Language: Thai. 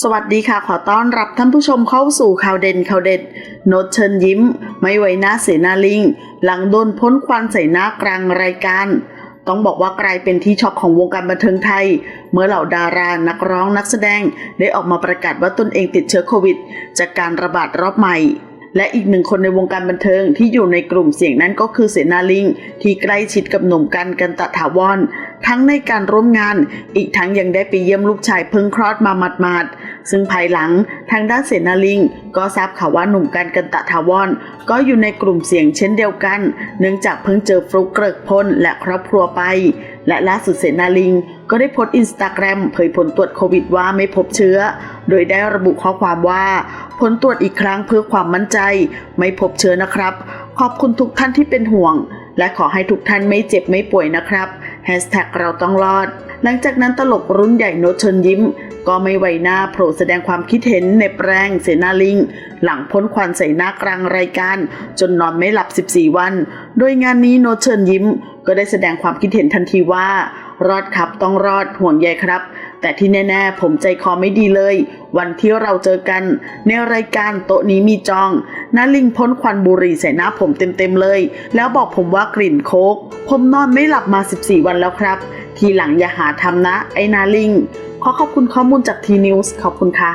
สวัสดีค่ะ ขอต้อนรับท่านผู้ชมเข้าสู่ข่าวเด่นข่าวเด็ดโนตเชิญยิ้ม ไม่ไว้หน้าเสนาลิง หลังโดนพ้นควันใส่หน้ากลางรายการ ต้องบอกว่ากลายเป็นที่ช็อกของวงการบันเทิงไทย เมื่อเหล่าดารานักร้องนักแสดงได้ออกมาประกาศว่าตนเองติดเชื้อโควิด จากการระบาดรอบใหม่ และอีกหนึ่งคนในวงการบันเทิงที่อยู่ในกลุ่มเสี่ยงนั้นก็คือเสนาลิง ที่ใกล้ชิดกับหนุ่มกันกันตะถาวรทั้งในการร่วมงาน อีกทั้งยังได้ไปเยี่ยมลูกชายเพิ่งคลอดมาหมาดๆ ซึ่งภายหลังทางด้านเสนาลิง ก็ทราบข่าวว่าหนุ่มกันกันตะถาวรก็อยู่ในกลุ่มเสี่ยงเช่นเดียวกัน เนื่องจากเพิ่งเจอฟลุกเกริกพลและครอบครัวไป และล่าสุดเสนาลิง ก็ได้โพสต์อินสตาแกรมเผยผลตรวจโควิดว่าไม่พบเชื้อ โดยได้ระบุข้อความว่า ผลตรวจอีกครั้งเพื่อความมั่นใจ ไม่พบเชื้อนะครับ ขอบคุณทุกท่านที่เป็นห่วง และขอให้ทุกท่านไม่เจ็บไม่ป่วยนะครับ แฮชแท็กเราต้องรอด หลังจากนั้นตลกรุ่นใหญ่โนตเชิญยิ้ม ก็ไม่ไหวหน้าโผล่แสดงความคิดเห็นในแปรงเสนาลิง หลังพ้นควันใส่หน้ากลางรายการ จนนอนไม่หลับ 14 วัน โดยงานนี้โนตเชิญยิ้ม ก็ได้แสดงความคิดเห็นทันทีว่า รอดครับต้องรอดห่วงใยครับ แต่ที่แน่ๆผมใจคอไม่ดีเลย วันที่เราเจอกัน ในรายการโต๊ะนี้มีจองนาลิงพ้นควันบุหรี่ใส่หน้าผมเต็มๆเลย แล้วบอกผมว่ากลิ่นโคก ผมนอนไม่หลับมา 14 วันแล้วครับ ทีหลังอย่าหาทำนะ ไอ้นาลิง ขอขอบคุณข้อมูลจากทีนิวส์ขอบคุณค่ะ